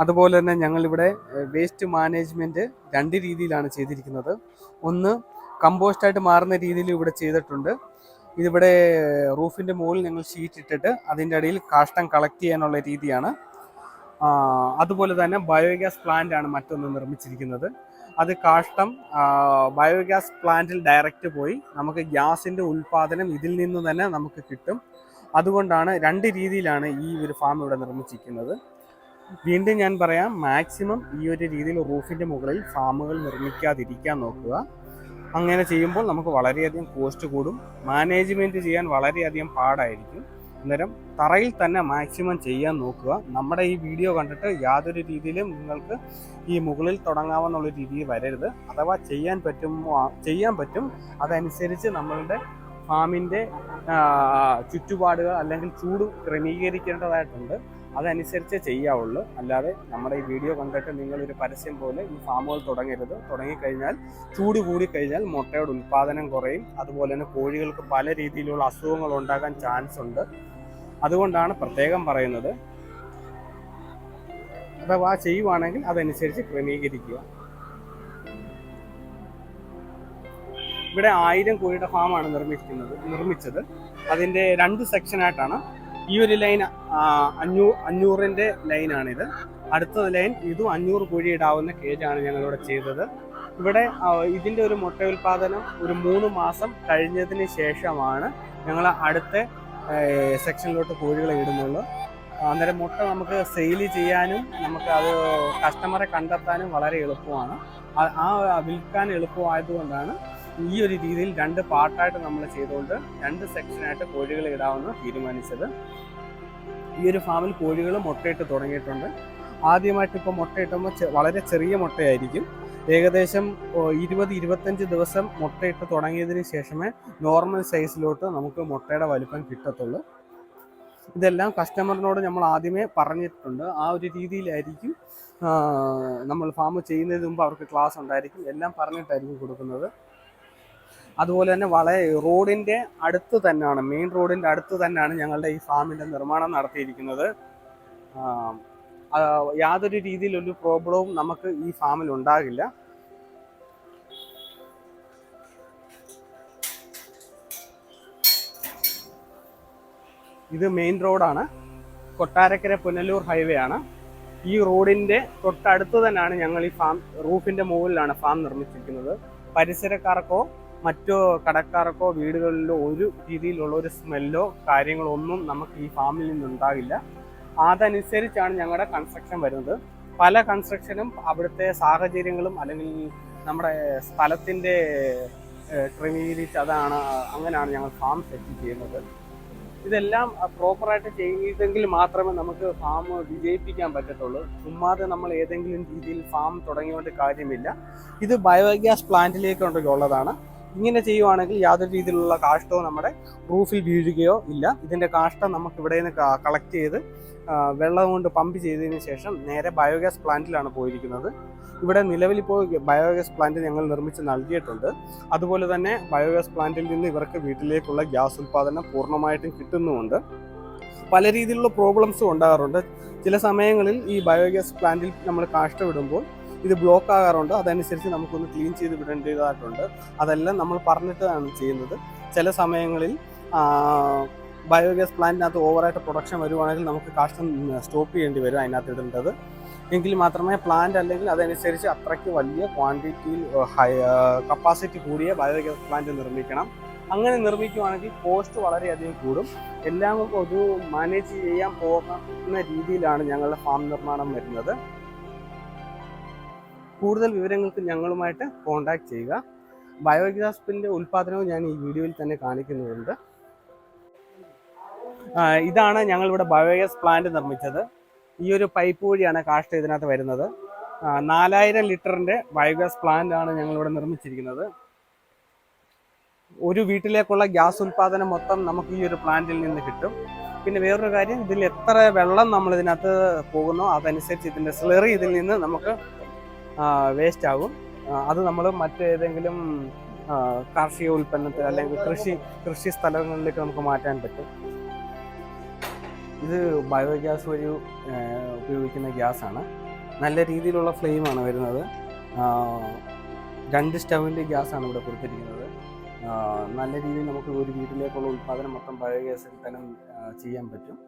അതുപോലെ തന്നെ ഞങ്ങളിവിടെ വേസ്റ്റ് മാനേജ്മെന്റ് രണ്ട് രീതിയിലാണ് ചെയ്തിരിക്കുന്നത്. ഒന്ന് കമ്പോസ്റ്റായിട്ട് മാറുന്ന രീതിയിൽ ഇവിടെ ചെയ്തിട്ടുണ്ട്. ഇതിവിടെ റൂഫിന്റെ മുകളിൽ ഞങ്ങൾ ഷീറ്റ് ഇട്ടിട്ട് അതിന്റെ ഇടയിൽ കാഷ്ടം കളക്ട് ചെയ്യാനുള്ള രീതിയാണ്. അതുപോലെ തന്നെ ബയോഗ്യാസ് പ്ലാന്റ് ആണ് മറ്റൊന്ന് നിർമ്മിച്ചിരിക്കുന്നത്. അത് കാഷ്ടം ബയോഗ്യാസ് പ്ലാന്റിൽ ഡയറക്റ്റ് പോയി നമുക്ക് ഗ്യാസിന്റെ ഉൽപാദനം ഇതിൽ നിന്ന് തന്നെ നമുക്ക് കിട്ടും. അതുകൊണ്ടാണ് രണ്ട് രീതിയിലാണ് ഈ ഒരു ഫാം ഇവിടെ നിർമ്മിച്ചിരിക്കുന്നത്. വീണ്ടും ഞാൻ പറയാം മാക്സിമം ഈ ഒരു രീതിയിൽ റൂഫിന്റെ മുകളിൽ ഫാമുകൾ നിർമ്മിക്കാതിരിക്കാൻ നോക്കുക. അങ്ങനെ ചെയ്യുമ്പോൾ നമുക്ക് വളരെയധികം കോസ്റ്റ് കൂടും. മാനേജ്മെന്റ് ചെയ്യാൻ വളരെയധികം പാടായിരിക്കും. അന്നേരം തറയിൽ തന്നെ മാക്സിമം ചെയ്യാൻ നോക്കുക. നമ്മുടെ ഈ വീഡിയോ കണ്ടിട്ട് യാതൊരു രീതിയിലും നിങ്ങൾക്ക് ഈ മുകളിൽ തുടങ്ങാമെന്നുള്ള രീതിയിൽ വരരുത്. അഥവാ ചെയ്യാൻ പറ്റുമോ ചെയ്യാൻ പറ്റും. അതനുസരിച്ച് നമ്മളുടെ ഫാമിന്റെ ചുറ്റുപാടുകൾ അല്ലെങ്കിൽ ചൂട് ക്രമീകരിക്കേണ്ടതായിട്ടുണ്ട്. അതനുസരിച്ച് ചെയ്യാവുള്ളൂ. അല്ലാതെ നമ്മുടെ ഈ വീഡിയോ കണ്ടിട്ട് നിങ്ങളൊരു പരസ്യം പോലെ ഈ ഫാമുകൾ തുടങ്ങരുത്. തുടങ്ങിക്കഴിഞ്ഞാൽ ചൂട് കൂടിക്കഴിഞ്ഞാൽ മുട്ടയുടെ ഉൽപ്പാദനം കുറയും. അതുപോലെ തന്നെ കോഴികൾക്ക് പല രീതിയിലുള്ള അസുഖങ്ങൾ ഉണ്ടാകാൻ ചാൻസ് ഉണ്ട്. അതുകൊണ്ടാണ് പ്രത്യേകം പറയുന്നത്. അഥവാ ചെയ്യുവാണെങ്കിൽ അതനുസരിച്ച് ക്രമീകരിക്കുക. ഇവിടെ ആയിരം കോഴിയുടെ ഫാമാണ് നിർമ്മിക്കുന്നത് നിർമ്മിച്ചത്. അതിന്റെ രണ്ട് സെക്ഷനായിട്ടാണ് ഈ ഒരു ലൈൻ അഞ്ഞൂ അഞ്ഞൂറിന്റെ ലൈനാണിത്. അടുത്ത ലൈൻ ഇതും അഞ്ഞൂറ് കോഴി ഇടാവുന്ന കേജാണ് ഞങ്ങളിവിടെ ചെയ്തത്. ഇവിടെ ഇതിന്റെ ഒരു മുട്ട ഉൽപ്പാദനം ഒരു മൂന്ന് മാസം കഴിഞ്ഞതിന് ശേഷമാണ് ഞങ്ങൾ അടുത്ത സെക്ഷനിലോട്ട് കോഴികളെ ഇടുന്നുള്ളൂ. അന്നേരം മുട്ട നമുക്ക് സെയിൽ ചെയ്യാനും നമുക്ക് അത് കസ്റ്റമറെ കണ്ടെത്താനും വളരെ എളുപ്പമാണ്. ആ വിൽക്കാൻ എളുപ്പമായതുകൊണ്ടാണ് ഈ ഒരു രീതിയിൽ രണ്ട് പാർട്ടായിട്ട് നമ്മൾ ചെയ്തുകൊണ്ട് രണ്ട് സെക്ഷനായിട്ട് കോഴികളെ ഇടാമെന്ന് തീരുമാനിച്ചത്. ഈ ഒരു ഫാമിൽ കോഴികൾ മുട്ടയിട്ട് തുടങ്ങിയിട്ടുണ്ട്. ആദ്യമായിട്ട് ഇപ്പോൾ മുട്ടയിട്ടുമ്പോൾ വളരെ ചെറിയ മുട്ടയായിരിക്കും. ഏകദേശം ഇരുപത് ഇരുപത്തഞ്ച് ദിവസം മുട്ടയിട്ട് തുടങ്ങിയതിന് ശേഷമേ നോർമൽ സൈസിലോട്ട് നമുക്ക് മുട്ടയുടെ വലുപ്പം കിട്ടത്തുള്ളൂ. ഇതെല്ലാം കസ്റ്റമറിനോട് നമ്മൾ ആദ്യമേ പറഞ്ഞിട്ടുണ്ട്. ആ ഒരു രീതിയിലായിരിക്കും നമ്മൾ ഫാം ചെയ്യുന്നതിന് മുമ്പ് അവർക്ക് ക്ലാസ് ഉണ്ടായിരിക്കും. എല്ലാം പറഞ്ഞിട്ടായിരിക്കും കൊടുക്കുന്നത്. അതുപോലെ തന്നെ വളരെ റോഡിന്റെ അടുത്ത് തന്നെയാണ് മെയിൻ റോഡിന്റെ അടുത്ത് തന്നെയാണ് ഞങ്ങളുടെ ഈ ഫാമിന്റെ നിർമ്മാണം നടത്തിയിരിക്കുന്നത്. യാതൊരു രീതിയിലൊരു പ്രോബ്ലവും നമുക്ക് ഈ ഫാമിൽ ഉണ്ടാകില്ല. ഇത് മെയിൻ റോഡാണ്. കൊട്ടാരക്കര പുനലൂർ ഹൈവേ ആണ്. ഈ റോഡിന്റെ തൊട്ടടുത്ത് തന്നെയാണ് ഞങ്ങൾ ഈ ഫാം റൂഫിന്റെ മുകളിലാണ് ഫാം നിർമ്മിച്ചിരിക്കുന്നത്. പരിസരക്കാർക്കോ മറ്റു കടക്കാർക്കോ വീടുകളിലോ ഒരു രീതിയിലുള്ള ഒരു സ്മെല്ലോ കാര്യങ്ങളോ ഒന്നും നമുക്ക് ഈ ഫാമിൽ നിന്നുണ്ടാകില്ല. അതനുസരിച്ചാണ് ഞങ്ങളുടെ കൺസ്ട്രക്ഷൻ വരുന്നത്. പല കൺസ്ട്രക്ഷനും അവിടുത്തെ സാഹചര്യങ്ങളും അല്ലെങ്കിൽ നമ്മുടെ സ്ഥലത്തിന്റെ ക്രമീകരിച്ച് അതാണ് അങ്ങനെയാണ് ഞങ്ങൾ ഫാം സെറ്റ് ചെയ്യുന്നത്. ഇതെല്ലാം പ്രോപ്പറായിട്ട് ചെയ്തെങ്കിൽ മാത്രമേ നമുക്ക് ഫാം വിജയിപ്പിക്കാൻ പറ്റത്തുള്ളൂ. ചുമ്മാതെ നമ്മൾ ഏതെങ്കിലും രീതിയിൽ ഫാം തുടങ്ങിയോണ്ട് കാര്യമില്ല. ഇത് ബയോഗ്യാസ് പ്ലാന്റിലേക്കുള്ളതാണ് ഇങ്ങനെ ചെയ്യുവാണെങ്കിൽ യാതൊരു രീതിയിലുള്ള കാഷ്ടവും നമ്മുടെ റൂഫിൽ വീഴുകയോ ഇല്ല. ഇതിന്റെ കാഷ്ടം നമുക്ക് ഇവിടെ നിന്ന് കളക്ട് ചെയ്ത് വെള്ളം കൊണ്ട് പമ്പ് ചെയ്തതിന് ശേഷം നേരെ ബയോഗ്യാസ് പ്ലാന്റിലാണ് പോയിരിക്കുന്നത്. ഇവിടെ നിലവിൽ ഇപ്പോൾ ബയോഗ്യാസ് പ്ലാന്റ് ഞങ്ങൾ നിർമ്മിച്ച് നൽകിയിട്ടുണ്ട്. അതുപോലെ തന്നെ ബയോഗ്യാസ് പ്ലാന്റിൽ നിന്ന് ഇവർക്ക് വീട്ടിലേക്കുള്ള ഗ്യാസ് ഉൽപ്പാദനം പൂർണമായിട്ടും കിട്ടുന്നുമുണ്ട്. പല രീതിയിലുള്ള പ്രോബ്ലംസും ഉണ്ടാകാറുണ്ട്. ചില സമയങ്ങളിൽ ഈ ബയോഗ്യാസ് പ്ലാന്റിൽ നമ്മൾ കാഷ്ടം ഇടുമ്പോൾ ഇത് ബ്ലോക്ക് ആകാറുണ്ട്. അതനുസരിച്ച് നമുക്കൊന്ന് ക്ലീൻ ചെയ്ത് വിടേണ്ടതായിട്ടുണ്ട് അതെല്ലാം നമ്മൾ പറഞ്ഞിട്ടാണ് ചെയ്യുന്നത്. ചില സമയങ്ങളിൽ ബയോഗ്യാസ് പ്ലാന്റിനകത്ത് ഓവറായിട്ട് പ്രൊഡക്ഷൻ വരുവാണെങ്കിൽ നമുക്ക് കാഷ്ടം സ്റ്റോപ്പ് ചെയ്യേണ്ടി വരും അതിനകത്ത് ഇടേണ്ടത്. എങ്കിൽ മാത്രമേ പ്ലാന്റ് അല്ലെങ്കിൽ അതനുസരിച്ച് അത്രയ്ക്ക് വലിയ ക്വാണ്ടിറ്റിയിൽ ഹൈ കപ്പാസിറ്റി കൂടിയ ബയോഗ്യാസ് പ്ലാന്റ് നിർമ്മിക്കണം. അങ്ങനെ നിർമ്മിക്കുവാണെങ്കിൽ കോസ്റ്റ് വളരെയധികം കൂടും. എല്ലാം ഒരു മാനേജ് ചെയ്യാൻ പോകുന്ന രീതിയിലാണ് ഞങ്ങളുടെ ഫാം നിർമ്മാണം വരുന്നത്. കൂടുതൽ വിവരങ്ങൾക്ക് ഞങ്ങളുമായിട്ട് കോൺടാക്ട് ചെയ്യുക. ബയോഗ്യാസ്പിന്റെ ഉൽപ്പാദനവും ഞാൻ ഈ വീഡിയോയിൽ തന്നെ കാണിക്കുന്നുണ്ട്. ഇതാണ് ഞങ്ങളിവിടെ ബയോഗ്യാസ് പ്ലാന്റ് നിർമ്മിച്ചത്. ഈ ഒരു പൈപ്പ് വഴിയാണ് കാഷ്ട ഇതിനകത്ത് വരുന്നത്. നാലായിരം ലിറ്ററിന്റെ ബയോഗ്യാസ് പ്ലാന്റ് ആണ് ഞങ്ങളിവിടെ നിർമ്മിച്ചിരിക്കുന്നത്. ഒരു വീട്ടിലേക്കുള്ള ഗ്യാസ് ഉൽപാദനം മൊത്തം നമുക്ക് ഈ ഒരു പ്ലാന്റിൽ നിന്ന് കിട്ടും. പിന്നെ വേറൊരു കാര്യം ഇതിൽ എത്ര വെള്ളം നമ്മൾ ഇതിനകത്ത് പോകുന്നോ അതനുസരിച്ച് ഇതിന്റെ സ്ലറി ഇതിൽ നിന്ന് നമുക്ക് വേസ്റ്റ് ആകും. അത് നമ്മൾ മറ്റേതെങ്കിലും കാർഷിക ഉൽപ്പന്നത്തിൽ അല്ലെങ്കിൽ കൃഷി കൃഷി സ്ഥലങ്ങളിലേക്ക് നമുക്ക് മാറ്റാൻ പറ്റും. ഇത് ബയോഗ്യാസ് വഴി ഉപയോഗിക്കുന്ന ഗ്യാസാണ്. നല്ല രീതിയിലുള്ള ഫ്ലെയിമാണ് വരുന്നത്. രണ്ട് സ്റ്റവിന്റെ ഗ്യാസാണ് ഇവിടെ കൊടുത്തിരിക്കുന്നത്. നല്ല രീതിയിൽ നമുക്ക് ഒരു വീട്ടിലേക്കുള്ള ഉൽപ്പാദനം മൊത്തം ബയോഗ്യാസിൽ തന്നെ ചെയ്യാൻ പറ്റും.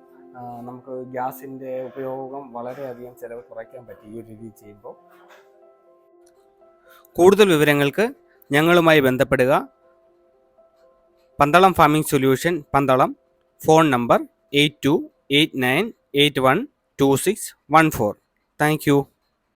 നമുക്ക് ഗ്യാസിന്റെ ഉപയോഗം വളരെയധികം ചിലവ് കുറയ്ക്കാൻ പറ്റും ഈ ഒരു രീതി ചെയ്യുമ്പോൾ. കൂടുതൽ വിവരങ്ങൾക്ക് ഞങ്ങളുമായി ബന്ധപ്പെടുക. Pandalam farming solution Pandalam phone number eight two eight nine eight one two six one four. Thank you.